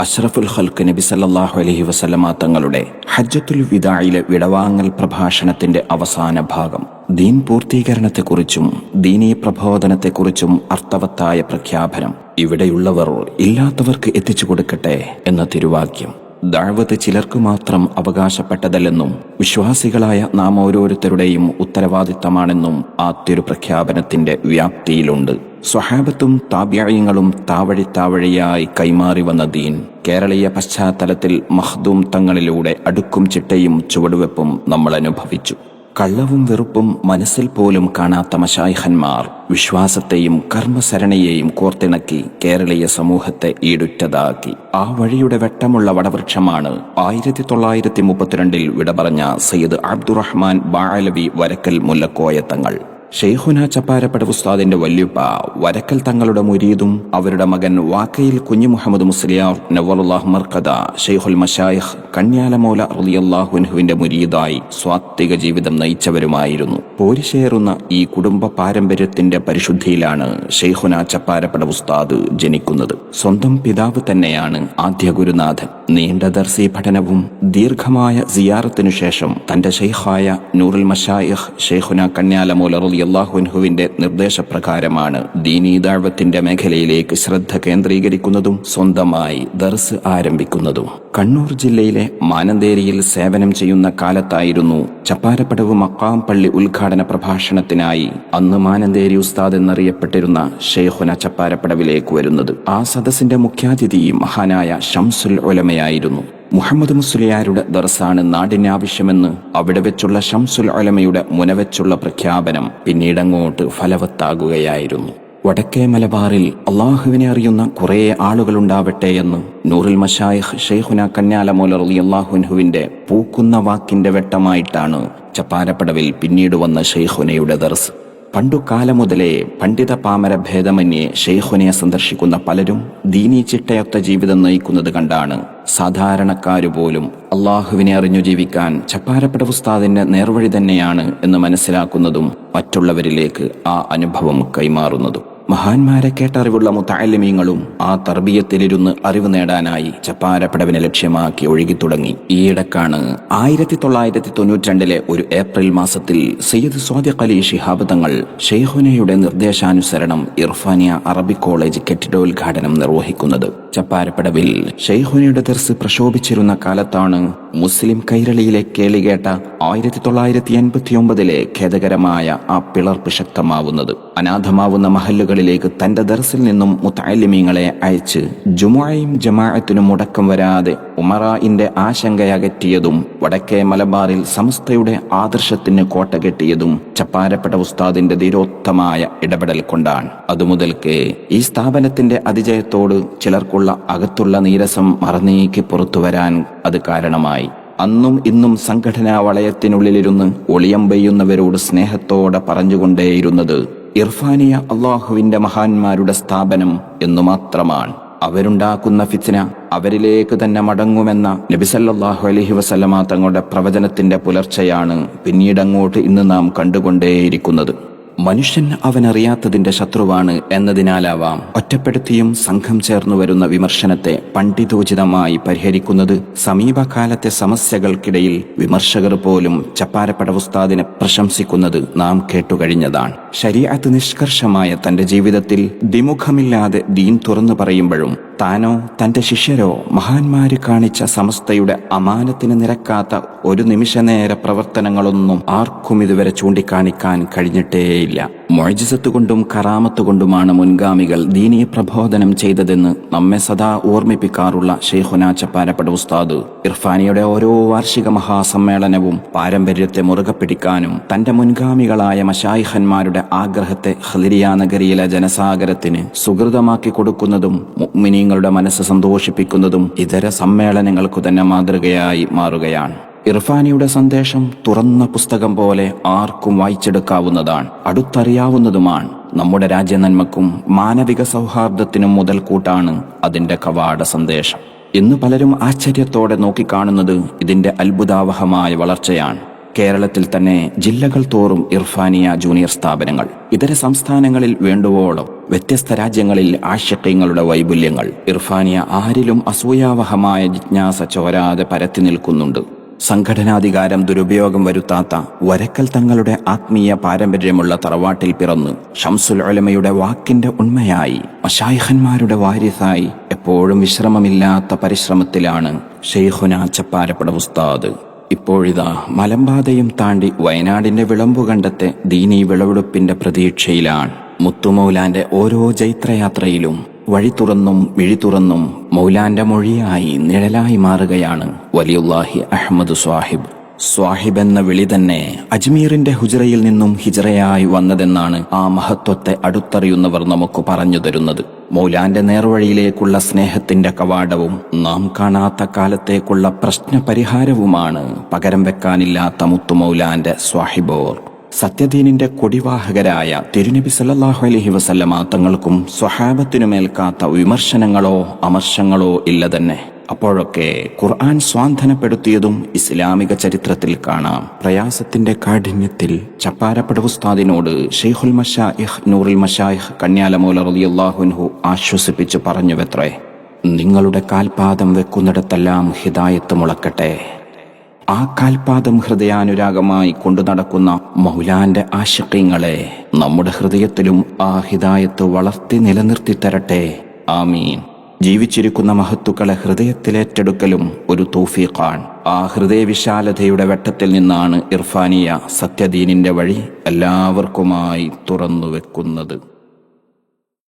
അഷ്റഫുൽ ഖൽക്ക് നബി സല്ലല്ലാഹു അലൈഹി വസല്ലമ തങ്ങളുടെ ഹജ്ജത്തുൽ വിദായിലെ വിടവാങ്ങൽ പ്രഭാഷണത്തിന്റെ അവസാന ഭാഗം. ദീൻ പൂർത്തീകരണത്തെക്കുറിച്ചും ദീനീ പ്രബോധനത്തെക്കുറിച്ചും അർത്ഥവത്തായ പ്രഖ്യാപനം ഇവിടെയുള്ളവർ ഇല്ലാത്തവർക്ക് എത്തിച്ചു കൊടുക്കട്ടെ എന്ന തിരുവാക്യം. ദാഴ്വത്ത് ചിലർക്ക് മാത്രം അവകാശപ്പെട്ടതല്ലെന്നും വിശ്വാസികളായ നാം ഓരോരുത്തരുടെയും ഉത്തരവാദിത്തമാണെന്നും ആ തിരു പ്രഖ്യാപനത്തിന്റെ വ്യാപ്തിയിലുണ്ട്. സ്വഹാബത്തും താബ്യായങ്ങളും താവഴി താവഴിയായി കൈമാറി വന്ന ദീൻ കേരളീയ പശ്ചാത്തലത്തിൽ മഹ്ദൂം തങ്ങളിലൂടെ അടുക്കും ചിട്ടയും ചുവടുവെപ്പും നമ്മൾ അനുഭവിച്ചു കള്ളവും വെറുപ്പും മനസ്സിൽ പോലും കാണാത്ത മശായിഹന്മാർ വിശ്വാസത്തെയും കർമ്മസരണയെയും കോർത്തിണക്കി കേരളീയ സമൂഹത്തെ ഈടുറ്റതാക്കി. ആ വഴിയുടെ വെട്ടമുള്ള വടവൃക്ഷമാണ് ആയിരത്തി തൊള്ളായിരത്തി മുപ്പത്തിരണ്ടിൽ വിട പറഞ്ഞ സയ്യിദ് അബ്ദുറഹ്മാൻ ബാലവി വരക്കൽ മുല്ലക്കോയ തങ്ങൾ. ഷെയ്ഖുന ചപ്പാരപ്പട ഉസ്താദിന്റെ വല്യുപ്പ വരക്കൽ തങ്ങളുടെ മുരീദും അവരുടെ മകൻ വാക്കയിൽ കുഞ്ഞു മുഹമ്മദ് മുസ്ലിയാർ നവറുല്ലാഹ് മർക്കദ ഷെയ്ഖുൽ മഷായഹ് കണ്യാലമോല റലിയല്ലാഹുൻഹുവിന്റെ മുരീദായി സ്വാത്വിക ജീവിതം നയിച്ചവരുമായിരുന്നു. പോരിശേറുന്ന ഈ കുടുംബ പാരമ്പര്യത്തിന്റെ പരിശുദ്ധിയിലാണ് ഷെയ്ഖുന ചപ്പാരപ്പട ഉസ്താദ് ജനിക്കുന്നത്. സ്വന്തം പിതാവ് തന്നെയാണ് ആദ്യ ഗുരുനാഥൻ. നീണ്ട ദർസി പഠനവും ദീർഘമായ സിയാറത്തിനു ശേഷം തന്റെ ഷെയ്ഖായ നൂറുൽ മഷായിഹ് ഷെയ്ഖുന കന്യാലമോലർ അള്ളാഹുൻഹുവിന്റെ നിർദ്ദേശപ്രകാരമാണ് ദീനീ ദാഴ്വത്തിന്റെ മേഖലയിലേക്ക് ശ്രദ്ധ കേന്ദ്രീകരിക്കുന്നതും സ്വന്തമായി ദർസ് ആരംഭിക്കുന്നതും. കണ്ണൂർ ജില്ലയിലെ മാനന്തേരിയിൽ സേവനം ചെയ്യുന്ന കാലത്തായിരുന്നു ചപ്പാരപ്പടവ് മക്കാം പള്ളി ഉദ്ഘാടന പ്രഭാഷണത്തിനായി അന്ന് മാനന്തേരി ഉസ്താദ് എന്നറിയപ്പെട്ടിരുന്ന ഷെയ്ഖുന ചപ്പാരപ്പടവിലേക്ക് വരുന്നത്. ആ സദസ്സിന്റെ മുഖ്യാതിഥി മഹാനായ ഷംസുൽ ഒലമയായിരുന്നു മുഹമ്മദ് മുസ്ലിയാരുടെ ദർസാണ് നാടിനാവശ്യമെന്ന് അവിടെ വെച്ചുള്ള ഷംസുൽ അലമയുടെ മുനവെച്ചുള്ള പ്രഖ്യാപനം പിന്നീടങ്ങോട്ട് ഫലവത്താകുകയായിരുന്നു. വടക്കേ മലബാറിൽ അള്ളാഹുവിനെ അറിയുന്ന കുറേ ആളുകളുണ്ടാവട്ടെ എന്ന് നൂറുൽ മഷായിഖ് ഷെയ്ഖുന കന്യാലമോല അള്ളാഹുൻഹുവിന്റെ പൂക്കുന്ന വാക്കിന്റെ വെട്ടമായിട്ടാണ് ചപ്പാരപ്പടവിൽ പിന്നീട് വന്ന ഷെയ്ഖുനയുടെ ദർസ്. പണ്ടു കാലം മുതലേ പണ്ഡിത പാമര ഭേദമന്യേ ഷെയ്ഖുനെ സന്ദർശിക്കുന്ന പലരും ദീനീ ചിട്ടയൊത്ത ജീവിതം നയിക്കുന്നത് കണ്ടാണ്. സാധാരണക്കാരു പോലും അള്ളാഹുവിനെ അറിഞ്ഞു ജീവിക്കാൻ ചപ്പാരപ്പട ഉസ്താദിന്റെ നേർവഴി തന്നെയാണ് എന്ന് മനസ്സിലാക്കുന്നതും മറ്റുള്ളവരിലേക്ക് ആ അനുഭവം കൈമാറുന്നതും. മഹാന്മാരെ കേട്ടറിവുള്ള മുത്താലിമീങ്ങളും ആ തർബീയത്തിലിരുന്ന് അറിവ് നേടാനായി ചപ്പാരപ്പടവിനെ ലക്ഷ്യമാക്കി ഒഴുകിത്തുടങ്ങി. ഈയിടക്കാണ് ആയിരത്തി തൊള്ളായിരത്തി തൊണ്ണൂറ്റിരണ്ടിലെ ഒരു ഏപ്രിൽ മാസത്തിൽ സയ്യിദ് സ്വാദിഖ് അലി ഷിഹാബ് തങ്ങൾ ഷെയ്ഹുനയുടെ നിർദ്ദേശാനുസരണം ഇർഫാനിയ അറബിക് കോളേജ് കെട്ടിടോദ്ഘാടനം നിർവഹിക്കുന്നത്. ചപ്പാരപ്പടവിൽ ഷെയ്ഹുനയുടെ തെർസ് പ്രക്ഷോഭിച്ചിരുന്ന കാലത്താണ് മുസ്ലിം കൈരളിയിലെ കേളികേട്ട ആയിരത്തി തൊള്ളായിരത്തി എൺപത്തി ഒമ്പതിലെ ഖേദകരമായ ആ പിളർപ്പ് ശക്തമാവുന്നത്. അനാഥമാവുന്ന മഹല്ലുകളിലേക്ക് തന്റെ ദർസിൽ നിന്നും മുത്താലിമീങ്ങളെ അയച്ച് ജുമായും ജമാഅത്തിനും മുടക്കം വരാതെ ഉമറായിന്റെ ആശങ്കയകറ്റിയതും വടക്കേ മലബാറിൽ സമസ്തയുടെ ആദർശത്തിന് കോട്ട കെട്ടിയതും ചപ്പാരപ്പെട്ട ഉസ്താദിന്റെ ധീരോത്തമായ ഇടപെടൽ കൊണ്ടാണ്. അതുമുതൽക്കേ ഈ സ്ഥാപനത്തിന്റെ അതിജയത്തോട് ചിലർക്കുള്ള അകത്തുള്ള നീരസം മറന്നീക്കി പുറത്തു വരാൻ അത് കാരണമായി. അന്നും ഇന്നും സംഘടനാ വളയത്തിനുള്ളിലിരുന്ന് ഒളിയം പെയ്യുന്നവരോട് സ്നേഹത്തോടെ പറഞ്ഞുകൊണ്ടേയിരുന്നത് ഇർഫാനിയ അള്ളാഹുവിന്റെ മഹാന്മാരുടെ സ്ഥാപനം എന്നു മാത്രമാണ്. അവരുണ്ടാക്കുന്ന ഫിത്ന അവരിലേക്ക് തന്നെ മടങ്ങുമെന്ന നബിസല്ലാഹു അലഹി വസല്ലമ തങ്ങളുടെ പ്രവചനത്തിന്റെ പുലർച്ചയാണ് പിന്നീടങ്ങോട്ട് ഇന്ന് നാം കണ്ടുകൊണ്ടേയിരിക്കുന്നത്. മനുഷ്യൻ അവനറിയാത്തതിന്റെ ശത്രുവാണ് എന്നതിനാലാവാം. ഒറ്റപ്പെടുത്തിയും സംഘം ചേർന്നു വരുന്ന വിമർശനത്തെ പണ്ഡിതോചിതമായി പരിഹരിക്കുന്നത് സമീപകാലത്തെ സമസ്യകൾക്കിടയിൽ വിമർശകർ പോലും ചപ്പാരപ്പട ഉസ്താദിനെ പ്രശംസിക്കുന്നത് നാം കേട്ടുകഴിഞ്ഞതാണ്. ശരീഅത്ത് നിഷ്കർഷമായ തന്റെ ജീവിതത്തിൽ ദിമുഖമില്ലാതെ ദീൻ തുറന്നു പറയുമ്പോഴും താനോ തന്റെ ശിഷ്യരോ മഹാന്മാര് കാണിച്ച സമസ്തയുടെ അമാനത്തിന് നിരക്കാത്ത ഒരു നിമിഷനേര പ്രവർത്തനങ്ങളൊന്നും ആർക്കും ഇതുവരെ ചൂണ്ടിക്കാണിക്കാൻ കഴിഞ്ഞിട്ടേയില്ല. മൊഴിജിസത്ത് കൊണ്ടും കറാമത്ത് കൊണ്ടുമാണ് മുൻഗാമികൾ ദീനീയ പ്രബോധനം ചെയ്തതെന്ന് നമ്മെ സദാ ഓർമ്മിപ്പിക്കാറുള്ള ഷെയ്ഖുന ചപ്പാരപ്പട ഉസ്താദ്. ഇർഫാനിയുടെ ഓരോ വാർഷിക മഹാസമ്മേളനവും പാരമ്പര്യത്തെ മുറുകെ പിടിക്കാനും തന്റെ മുൻഗാമികളായ മഷായിഹന്മാരുടെ ആഗ്രഹത്തെ ഹലിരിയ നഗരിയിലെ ജനസാഗരത്തിന് സുഹൃതമാക്കി കൊടുക്കുന്നതും മുഗ്മിനീങ്ങളുടെ മനസ്സ് സന്തോഷിപ്പിക്കുന്നതും ഇതര സമ്മേളനങ്ങൾക്കു തന്നെ മാതൃകയായി മാറുകയാണ്. ഇർഫാനിയുടെ സന്ദേശം തുറന്ന പുസ്തകം പോലെ ആർക്കും വായിച്ചെടുക്കാവുന്നതാണ്. അടുത്തറിയാവുന്നതുമാണ് നമ്മുടെ രാജ്യനന്മക്കും മാനവിക സൗഹാർദ്ദത്തിനും മുതൽക്കൂട്ടാണ് അതിന്റെ കവാട സന്ദേശം. ഇന്ന് പലരും ആശ്ചര്യത്തോടെ നോക്കിക്കാണുന്നത് ഇതിന്റെ അത്ഭുതാവഹമായ വളർച്ചയാണ്. കേരളത്തിൽ തന്നെ ജില്ലകൾ തോറും ഇർഫാനിയ ജൂനിയർ സ്ഥാപനങ്ങൾ ഇതര സംസ്ഥാനങ്ങളിൽ വേണ്ടുവോളം വ്യത്യസ്ത രാജ്യങ്ങളിൽ ആശയങ്ങളുടെ വൈപുല്യങ്ങൾ ഇർഫാനിയ ആരിലും അസൂയാവഹമായ ജിജ്ഞാസ ചോരാതെ പരത്തി നിൽക്കുന്നുണ്ട്. സംഘടനാധികാരം ദുരുപയോഗം വരുത്താത്ത വരക്കൽ തങ്ങളുടെ ആത്മീയ പാരമ്പര്യമുള്ള തറവാട്ടിൽ പിറന്നു ഷംസുൽ ഉലമയുടെ വാക്കിന്റെ ഉണ്മയായി മഷായിഹന്മാരുടെ വാരിസായി എപ്പോഴും വിശ്രമമില്ലാത്ത പരിശ്രമത്തിലാണ് ഷെയ്ഖുന ചപ്പാരപ്പട ഉസ്താദ്. ഇപ്പോഴിതാ മലമ്പാതയും താണ്ടി വയനാടിന്റെ വിളമ്പു കണ്ടത്തെ ദീനീ വിളവെടുപ്പിന്റെ പ്രതീക്ഷയിലാണ്. മുത്തുമൗലാന്റെ ഓരോ ജൈത്രയാത്രയിലും വഴി തുറന്നും വിഴി തുറന്നും മൗലാന്റെ മൊഴിയായി നിഴലായി മാറുകയാണ് വലിയുല്ലാഹി അഹമ്മദ് സ്വാഹിബ്. സ്വാഹിബ് എന്ന വിളി തന്നെ അജ്മീറിന്റെ ഹുജറയിൽ നിന്നും ഹിജറയായി വന്നതെന്നാണ് ആ മഹത്വത്തെ അടുത്തറിയുന്നവർ നമുക്ക് പറഞ്ഞു തരുന്നത്. മൗലാന്റെ നേർവഴിയിലേക്കുള്ള സ്നേഹത്തിന്റെ കവാടവും നാം കാണാത്ത കാലത്തേക്കുള്ള പ്രശ്ന പരിഹാരവുമാണ് പകരം വെക്കാനില്ലാത്ത മുത്തുമൗലാന്റെ സ്വാഹിബോർ. സത്യദീനിന്റെ കൊടിവാഹകരായ തിരുനബി സല്ലാഹു അലഹി വസല്ലമ തങ്ങൾക്കും സ്വഹാബത്തിനുമേൽക്കാത്ത വിമർശനങ്ങളോ അമർശങ്ങളോ ഇല്ല തന്നെ. അപ്പോഴൊക്കെ ഖുർആൻ സ്വാന്തനപ്പെടുത്തിയതും ഇസ്ലാമിക ചരിത്രത്തിൽ കാണാം. പ്രയാസത്തിന്റെ കാഠിന്യത്തിൽ ചപ്പാരപ്പട ഉസ്താദിനോട് ഷെയ്ഖുൽ മഷായിഹ് നൂറുൽ മഷായിഹ് കന്യാലമൂല റളിയല്ലാഹുൻഹു ആശ്വസിപ്പിച്ചു പറഞ്ഞുവെത്രേ. നിങ്ങളുടെ കാൽപാദം വെക്കുന്നിടത്തെല്ലാം ഹിദായത്ത് മുളക്കട്ടെ. ആ കാൽപാദം ഹൃദയാനുരാഗമായി കൊണ്ടു നടക്കുന്ന മൗലാന്റെ ആശക്യങ്ങളെ നമ്മുടെ ഹൃദയത്തിലും ആ ഹിതായത്ത് വളർത്തി നിലനിർത്തി തരട്ടെ ആമീൻ. ജീവിച്ചിരിക്കുന്ന മഹത്തുക്കളെ ഹൃദയത്തിലേറ്റെടുക്കലും ഒരു തൗഫീഖാണ്. ആ ഹൃദയവിശാലതയുടെ വെട്ടത്തിൽ നിന്നാണ് ഇർഫാനിയ സത്യദീനിന്റെ വഴി എല്ലാവർക്കുമായി തുറന്നു വെക്കുന്നത്